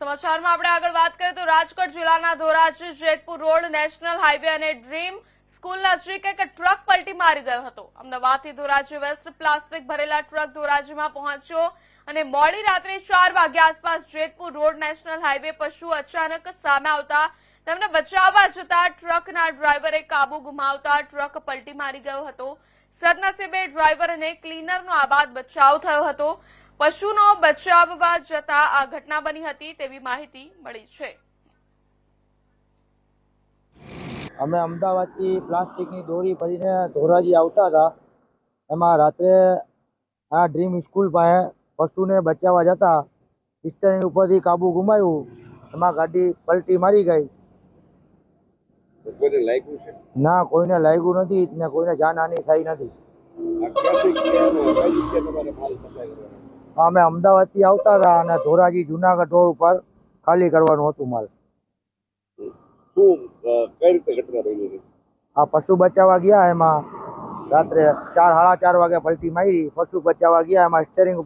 સમાચારમાં આપણે આગળ વાત કરીએ તો રાજકોટ જિલ્લાના Dhoraji, Jetpur road, national highway અને ડ્રીમ સ્કૂલ નજીક એક ટ્રક પલટી મારી ગયો હતો. અમદાવાદથી ધોરાજી વેસ્ટ પ્લાસ્ટિક ભરેલા ટ્રક ધોરાજીમાં પહોંચ્યો અને મોડી રાત્રે ચાર વાગ્યા આસપાસ જેતપુર રોડ, નેશનલ હાઈવે પશુ અચાનક સામે આવતા તેમને બચાવવા જતા ટ્રકના ડ્રાઈવરે કાબુ ગુમાવતા ટ્રક પલટી મારી ગયો હતો. સદનસીબે ડ્રાઈવર અને ક્લીનરનો આબાદ બચાવ થયો હતો. પશુનો બચાવવા જતા આ ઘટના બની હતી તેવી માહિતી મળી છે. અમે અમદાવાદથી પ્લાસ્ટિકની દોરી ભરીને ધોરાજી આવતા હતા. એમાં રાત્રે આ ડ્રીમ સ્કૂલ પાસે પશુને બચાવવા જતા પિસ્ટરની ઉપરથી કાબુ ગુમાવ્યું. એમાં ગાડી પલટી મારી ગઈ. કોઈને લાગ્યું છે? ના કોઈને લાગ્યું નથી ને કોઈને જાનહાની થઈ નથી. અમે અમદાવાદથી આવતા હતા અને ધોરાજી જુનાગઢ રોડ ઉપર ખાલી કરવાનું હતું માલ. આ પશુ બચાવવા ગયા એમાં રાત્રે ચાર સાડા ચાર વાગે પલટી મારી પશુ બચાવવા ગયા એમાં સ્ટેરિંગ